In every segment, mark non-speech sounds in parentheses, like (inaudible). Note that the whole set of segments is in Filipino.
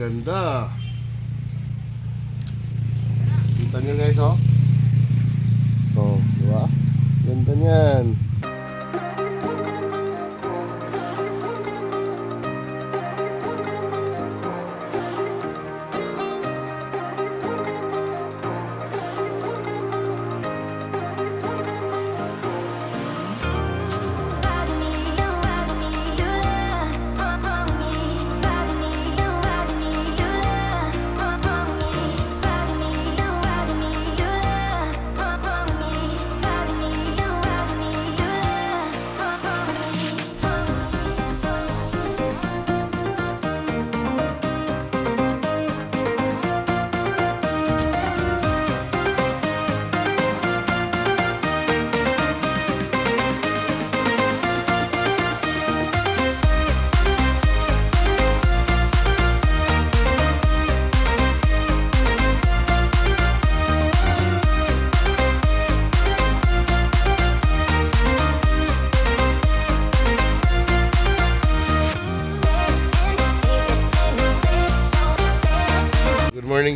Ganda. Kita nyo guys, oh. Oh, di ba? Ganda niyan.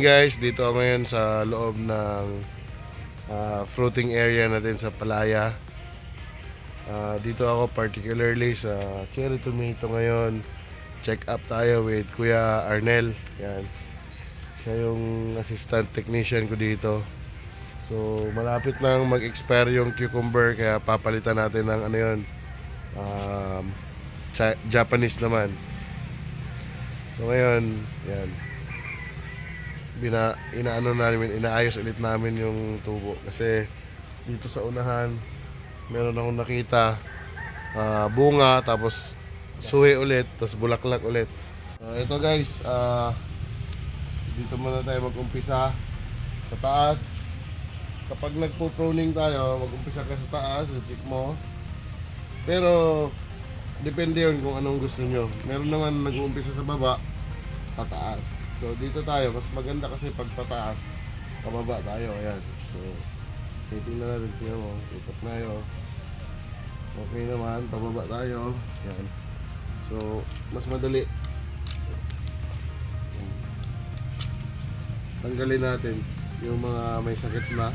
Guys, dito ako ngayon sa loob ng ah, fruiting area natin sa Palaya. Ah, dito ako particularly sa cherry tomato ngayon. Check up tayo with Kuya Arnel. Yan. Siya yung assistant technician ko dito. So, malapit nang mag-expire yung cucumber kaya papalitan natin ng ano yun. Um, Japanese naman. So ngayon, yan bina inaano namin inaayos ulit namin yung tubo. Kasi dito sa unahan meron akong nakita ah, bunga tapos suwi ulit tapos bulaklak ulit. Ah, ito guys ah, dito muna tayo mag-umpisa. Sa taas kapag nagpo-pruning tayo mag-umpisa ka sa taas check mo. Pero depende yun kung anong gusto nyo. Meron naman nag-uumpisa sa baba pataas So dito tayo, mas maganda kasi pag pataas, pababa tayo, ayan. So, titingnan natin, tingnan mo, ikot na yun. Okay naman, pababa tayo, ayan. So, mas madali. Tanggalin natin yung mga may sakit na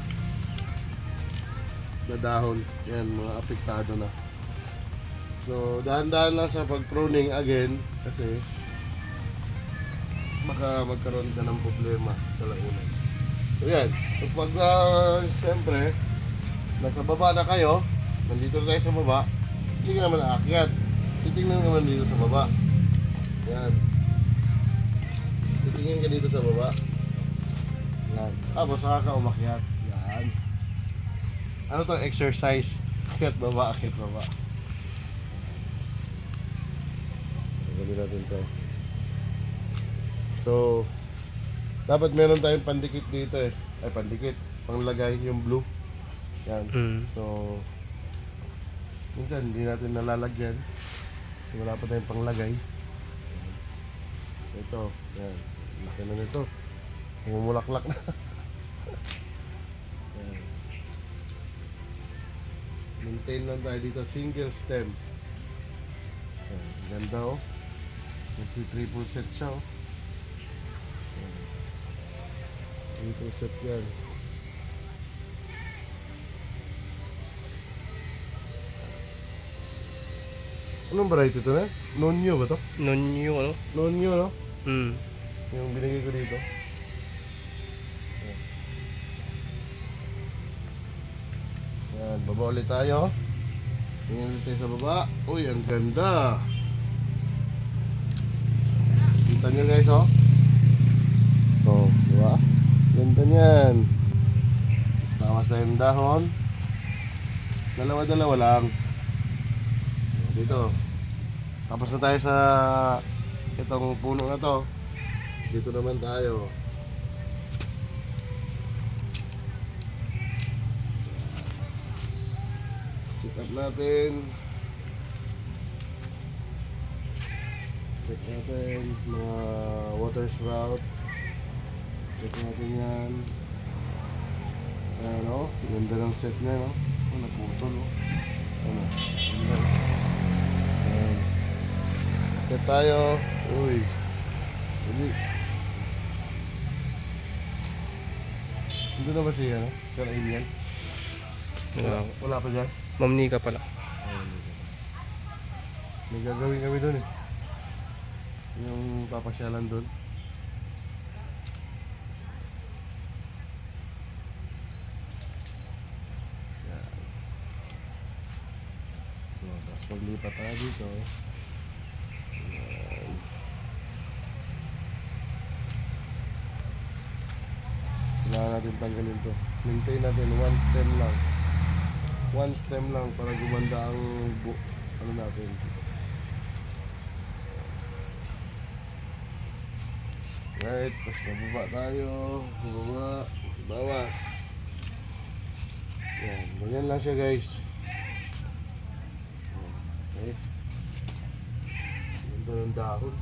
na dahon. Yan, mga apektado na. So, dahan-dahan lang sa pag-pruning again kasi baka magkaroon ka ng problema sa launan. So yan. So pag uh, siyempre, nasa baba na kayo, nandito na tayo sa baba, hindi ka naman aakyat. Titingnan naman dito sa baba. Yan. Titingin ka dito sa baba. Yan. Tapos saka ka umakyat. Yan. Ano to exercise? Akyat baba, akyat baba. Gawin natin to. So, dapat meron tayong pandikit dito eh. Ay, pandikit. Panglagay yung blue. Yan. Mm. So, minsan hindi natin nalalagyan. Wala pa tayong panglagay. Ito. Yan. Laki na nito. Umulaklak na. (laughs) Maintain lang tayo dito. Single stem. Yan. Ganda oh. Multi-triple set siya oh. Triple set yan. Anong variety ito na? Nonyo ba to? Yung ano? Nonyo, no? Mm. Yung binigay ko dito. Yan, baba ulit tayo. Tingnan ulit tayo sa baba. Uy, ang ganda. Kita nyo guys, oh. Ganda niyan. Tawas na yung dahon. Dalawa-dalawa lang. Dito. Tapos na tayo sa itong puno na to. Dito naman tayo. Check up natin. Check natin mga water sprout. Check natin yan. Ayan o. Ganda ng set na yun o. Oh. Oh, naputol o. Ano. Ganda. Oh. Ayan. Set tayo. Uy. Dali. Nandun na ba siya? No? Sa lain yan? Wala, wala pa dyan? Ma'am Nika pala. May gagawin kami doon eh. Yung papasyalan doon. Tapos paglipat tayo dito. Yan. Kailangan natin tanggalin to. Maintain natin one stem lang. One stem lang para gumanda ang bu ano natin. Right, tapos bababa tayo. Bababa. Bawas. Yan, ganyan lang siya guys. Okay. Ganda ng dahon.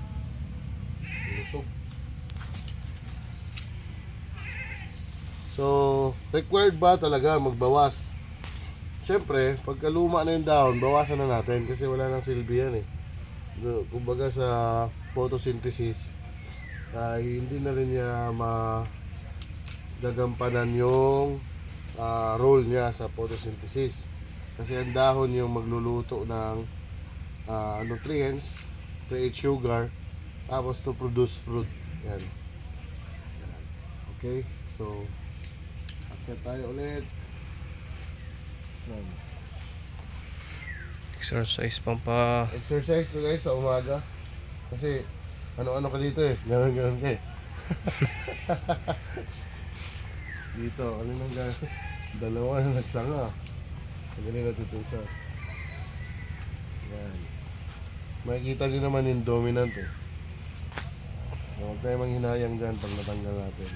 Lusog. So, required ba talaga magbawas? Siyempre, pagka luma na yung dahon, bawasan na natin kasi wala nang silbi yan eh. Kumbaga sa photosynthesis, ay hindi na rin niya magagampanan yung ah, role niya sa photosynthesis. Kasi ang dahon yung magluluto ng ah, nutrients, create sugar, tapos to produce fruit. Yan. Yan. Okay? So, akit tayo ulit. Yan. Exercise pampa... Exercise to guys sa umaga. Kasi ano-ano ka dito eh. (laughs) Ganon ka eh. (laughs) dito, ano nang ga- dalawa na nagsanga. Ang galing natutusa. Yan. Makikita nyo naman yung dominant eh. Huwag tayo manghinayang dyan pag natanggal natin.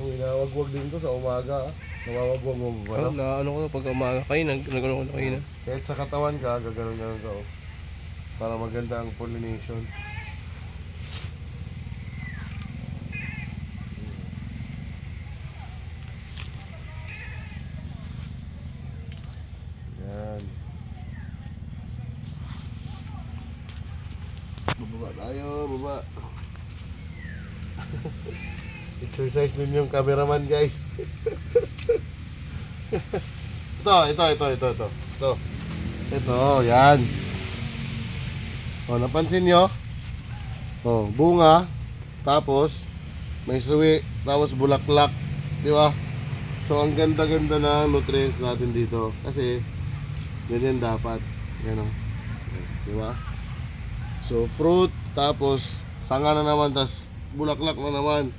Yung inawagwag din to sa umaga ah. Nawawagwag mo ba? Oh, na ano ko na pag umaga kayo, nag nagano ko na kayo na. Kahit sa katawan ka, gaganon-ganon ka. oh. Para maganda ang pollination. Yan. Bababa tayo, baba. Exercise din yung cameraman guys. (laughs) ito, ito, ito, ito, ito. Ito. Ito, yan. O, napansin nyo? O, bunga. Tapos, may suwi. Tapos, bulaklak. Di ba? So, ang ganda-ganda ng nutrients natin dito. Kasi, ganyan dapat. Yan o. Di ba? So, fruit. Tapos, sanga na naman. Tapos, bulaklak na naman.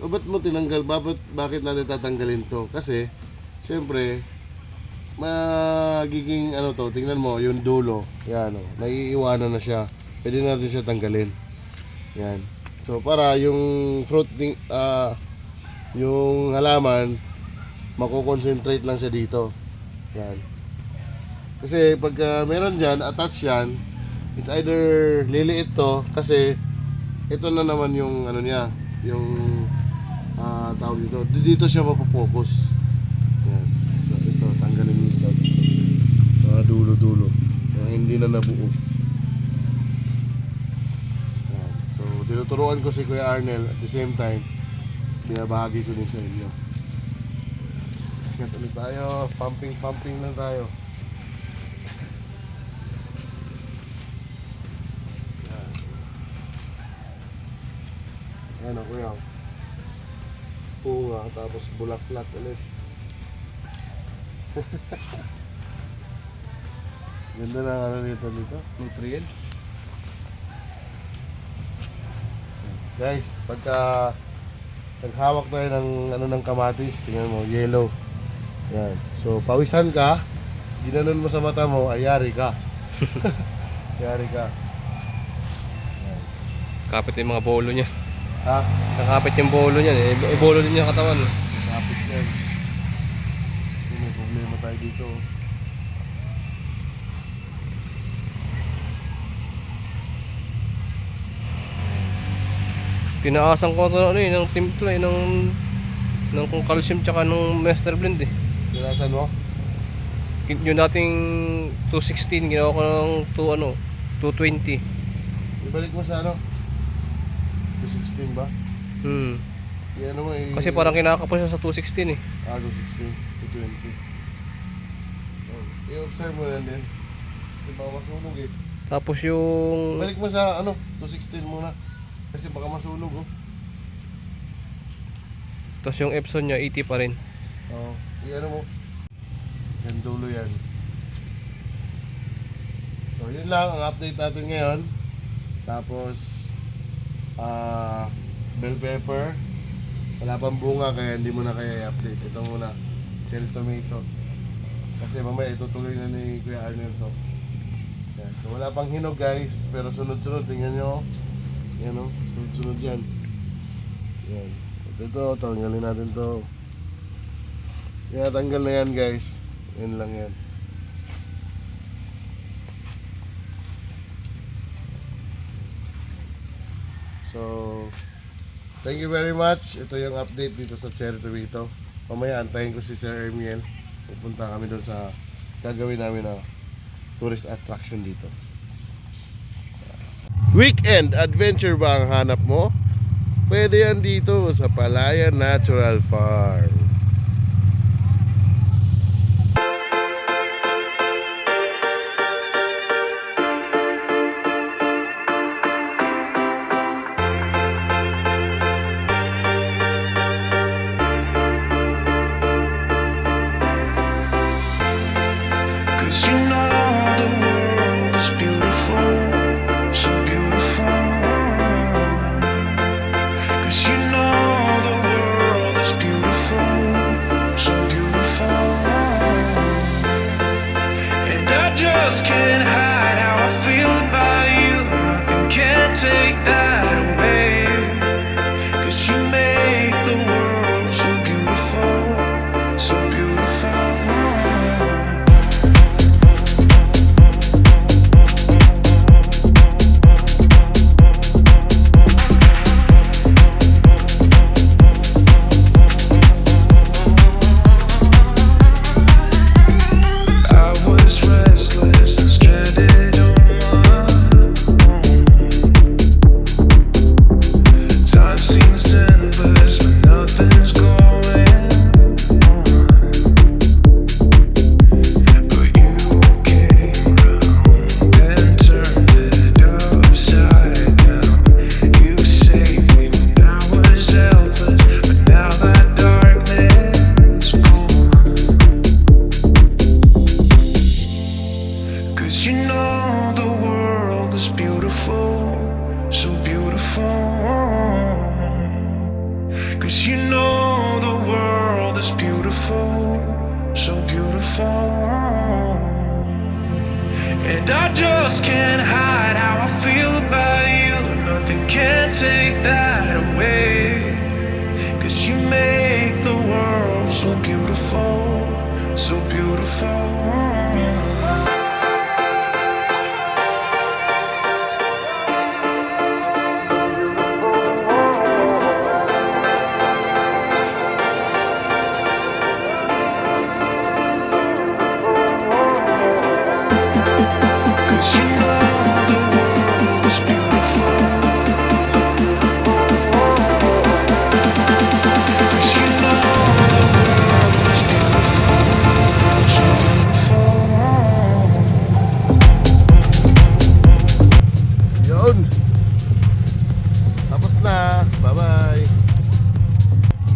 O, ba't mo tinanggal? Bakit, bakit natin tatanggalin to? Kasi, syempre, magiging ano to, tingnan mo, yung dulo, yan o, naiiwanan na siya. Pwede natin siya tanggalin. Yan. So para yung fruit ah yung halaman mako-concentrate lang siya dito. Yan. Kasi pag ah, meron diyan, attach yan, it's either liliit to kasi ito na naman yung ano niya, yung ah tawag dito. Dito siya mapopokus. Yan. So, ito, tanggalin mo ito. Mga dulo-dulo. Yung hindi na nabuo. Yan. So, tinuturuan ko si Kuya Arnel at the same time, binabahagi ko din sa inyo. Sikat ulit tayo. Pumping-pumping lang tayo. Yan. Yan o, Kuya. Bunga, tapos bulaklak ulit. (laughs) Ganda na ano dito dito, nutrient. Guys, pagka naghawak tayo ng ano ng kamatis, tingnan mo, yellow. Yan. So, pawisan ka, ginanon mo sa mata mo, ay yari ka. (laughs) yari ka. Kapit yung mga bolo niya. Ha? Nakapit yung bolo niya. Eh. Yung bolo din yung katawan. eh. Kapit yan. Hindi, may problema tayo dito. Tinaasan ko ito ano eh, ng timpla eh, ng ng kung calcium tsaka ng master blend eh. Tinasan mo? Yung dating 216, ginawa ko ng 2 ano, 220. Ibalik mo sa ano? 216 ba? Hmm. Yan mo eh. Kasi parang kinakapos siya sa 216 eh. Ah, 216 to 20. Oh, i-observe mo yan din. Kasi baka masunog eh. Tapos yung... Balik mo sa ano, 216 muna. Kasi baka masunog oh. Tapos yung Epson niya, 80 pa rin. Oo. i-ano mo. Yan dulo yan. So yun lang ang update natin ngayon. Tapos ah bell pepper. Wala pang bunga kaya hindi mo na kaya i-update. Ito muna. Cherry tomato. Kasi mamaya itutuloy na ni Kuya Arnel to. Yan. So wala pang hinog guys. Pero sunod-sunod. Tingnan nyo. Yan o. Sunod-sunod yan. Yan. Ito to. Tanggalin natin to. Yan, tanggal na yan guys. Yan lang yan. So, thank you very much. Ito yung update dito sa Cherry Tomato. Mamaya antayin ko si Sir Ermiel. Pupunta kami doon sa gagawin namin na tourist attraction dito. Weekend adventure ba ang hanap mo? Pwede yan dito sa Palayan Natural Farm.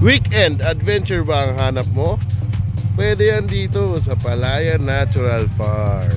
Weekend adventure ba ang hanap mo? Pwede yan dito sa Palayan Natural Farm.